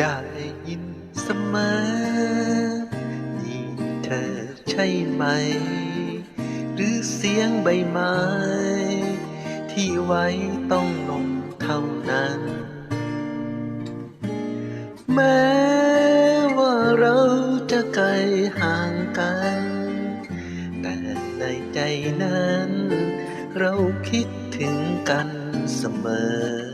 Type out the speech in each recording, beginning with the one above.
ได้ยินเสมอนี่เธอใช่ไหม หรือเสียงใบไม้ ที่ไว้ต้องลงเท่านั้น แม้ว่าเราจะไกลห่างกัน แต่ในใจนั้น เราคิดถึงกันเสมอ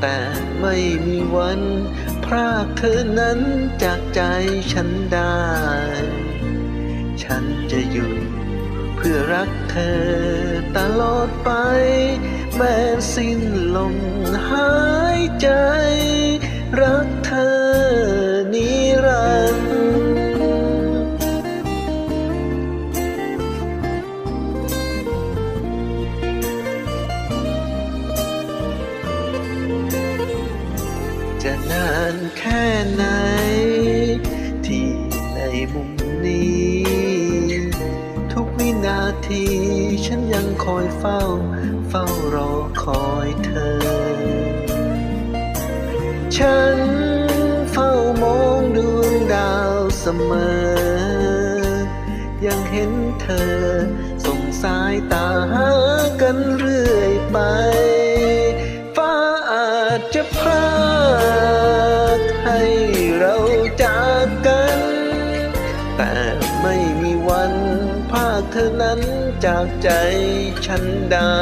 แต่ไม่มีวันพรากเธอนั้นจากใจฉันได้ ฉันจะอยู่เพื่อรักเธอตลอดไป แม้สิ้นลมหายใจ รัก จะนานแค่ไหน ที่ในมุมนี้ ทุกวินาทีฉันยังคอยเฝ้า เฝ้ารอคอยเธอ ฉันเฝ้ามองดวงดาวเสมอ ยังเห็นเธอ พรากให้เราจากกัน แต่ไม่มีวันพรากเธอนั้นจากใจฉันได้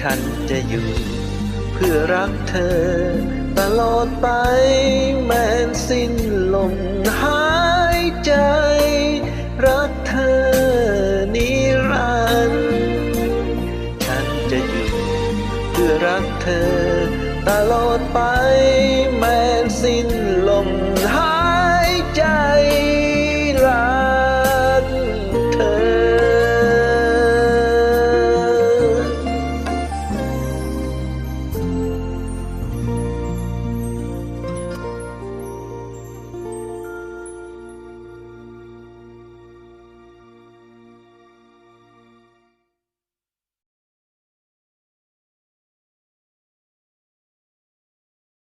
ฉันจะอยู่เพื่อรักเธอ ตลอดไปแม้สิ้นลมหายใจ รักเธอนิรันดร์ฉันจะอยู่เพื่อรักเธอ ไปแม้สิ้นลม